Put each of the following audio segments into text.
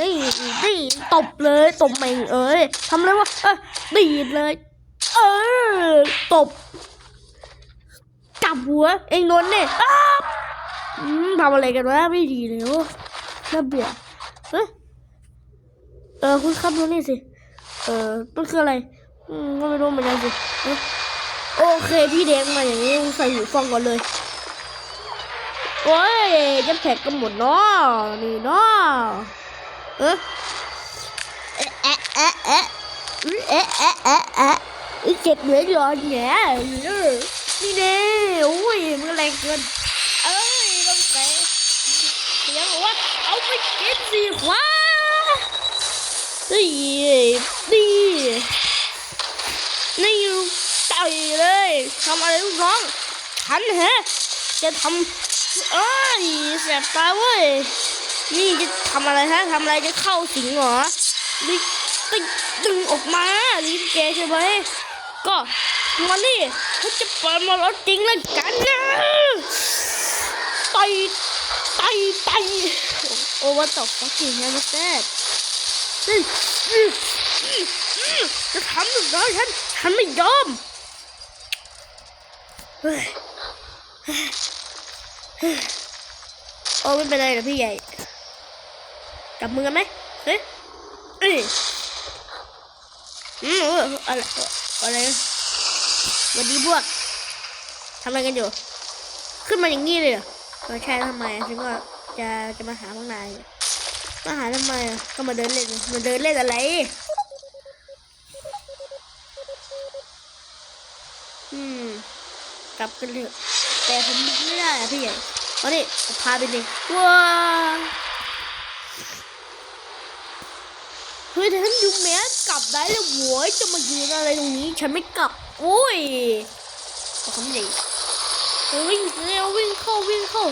นี่นี่ตบเลยตบแม่งเอ้ยทำเลยวะเออดีเลย เออตบจับหัวเองโดนเนี่ยทำอะไรกันวะไม่ดีเลยโอ้น่าเบื่อเฮ้ยเออคุณครับดูนี่สิ เออมันคืออะไร อืมก็ไม่รู้เหมือนกันสิโอเคพี่แดงมาอย่างนี้ใส่หูฟังก่อนเลยโอ้ยจะแผกกันหมดเนาะนี่เนาะ เอ๊ะเอ๊ะเอ๊ะเอะเอะเอะเอะเอะเอะเจ็บเหลือเกินแง่นี่เน่โอ้ยมันแรงเกินเอ้ยต้องเตะเสียงบอกว่าเอาไปกินสิควานี่นี่นี่ต่อยเลยทำอะไรลูกน้องฉันฮะจะทำเอ้ยแสบตาเว้ย นี่จะทำอะไรฮะทำอะไรจะเข้าสิงเหรอลิตึงดึงออกมาลิแกใช่ไหมก็มานี่เขาจะเปิดมาแล้วจริงแล้วกันนะต่อยต่อยต่อยโอ้ว่าตบฟักกิ้งนะมาแซ่จะทำหรือเปล่ฉันฉันไม่ยอมเฮ้ยโอ้ไม่เป็นไรหรอพี่ใหญ่ จับมือกันไหมเฮ้ยอ้ยอืมอออะไรอะไรวัสดีพวกทำอะไรกันอยู่ ขึ้นมาอย่างนี้เลยเหรอไม่ใช่ทำไมฉันก็จะจะมาหาพวกนายเนี่ยมาหาทำไมก็มาเดินเล่นมาเดินเล่นอะไรอืมกลับกันเถอะแต่ผมไม่ได้อะพี่ใหญ่มาดิพาไปดิว้า เฮ้ยแต่ฉันยูแมสกลับได้แล้วโว้ยจะมายืนอะไรตรงนี้ ฉันไม่กลับโอ้ยบอกคำนี้เฮ้ยวิ่งเร็ววิ่งเข้าวิ่งเข้า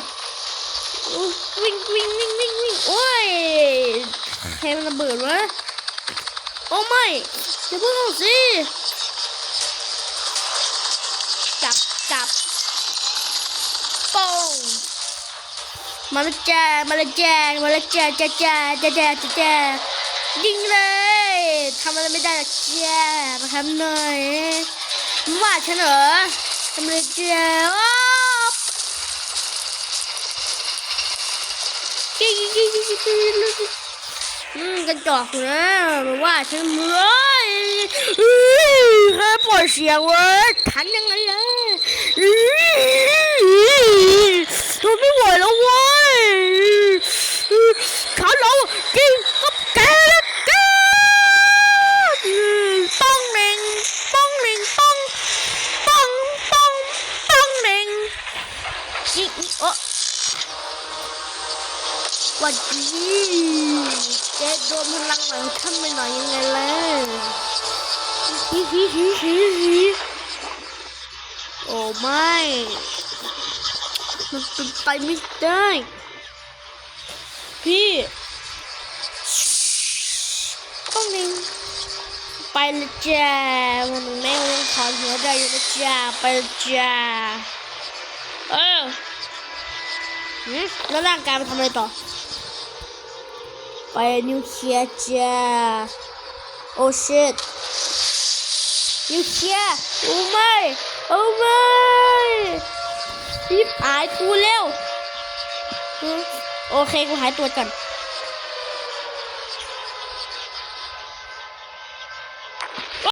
วิ่งวิ่งวิ่งวิ่งวิ่งโอ้ยใครมันระเบิดวะโอ้ไม่อย่าเพิ่งเอาสิจับจับปองมาละจ้ามาละจ้ามาละจ้าจ้าจ้าจ้าจ้าจ้าจ้า ยิงเลยทำอะไรไม่ได้หรอกเจ้ามาทำหน่อยว่าฉันเหรอทำอะไรเจ้าอ๊บยิงยิงยิงยิงยิงยิงอืมกระจอกนะว่าฉันเมื่อยอื้อแค่ปล่อยเสียงเว้ยทันยังไงล่ะอื้อทนไม่ไหวแล้วเว้ยอื้อขาเรากินกับแกแล้วแกอืมป้องเหน่งป้องเหน่งป้องป้องป้องป้องเหน่งอีอีโอะห วันดีแกโดนพลังหลังท่านไปหน่อยยังไงล่ะฮิฮิฮิฮิฮิโอ้ไม่ มันเป็นไปไม่ได้ พี่ต้องนึ่งไปลยจ้าวันหนึ่งแม่ยังถอหัวใจอยู่นะจ้าไปลยจ้าเออ แล้วร่างกายมันทำอะไรต่อ ไปนิวเคลียร์จ้าโอ้ชิตนิวเคลียร์โอ้ไม่โอ้ไม่รีบหายตัวเร็ว โอเคกูหายตัวก่อน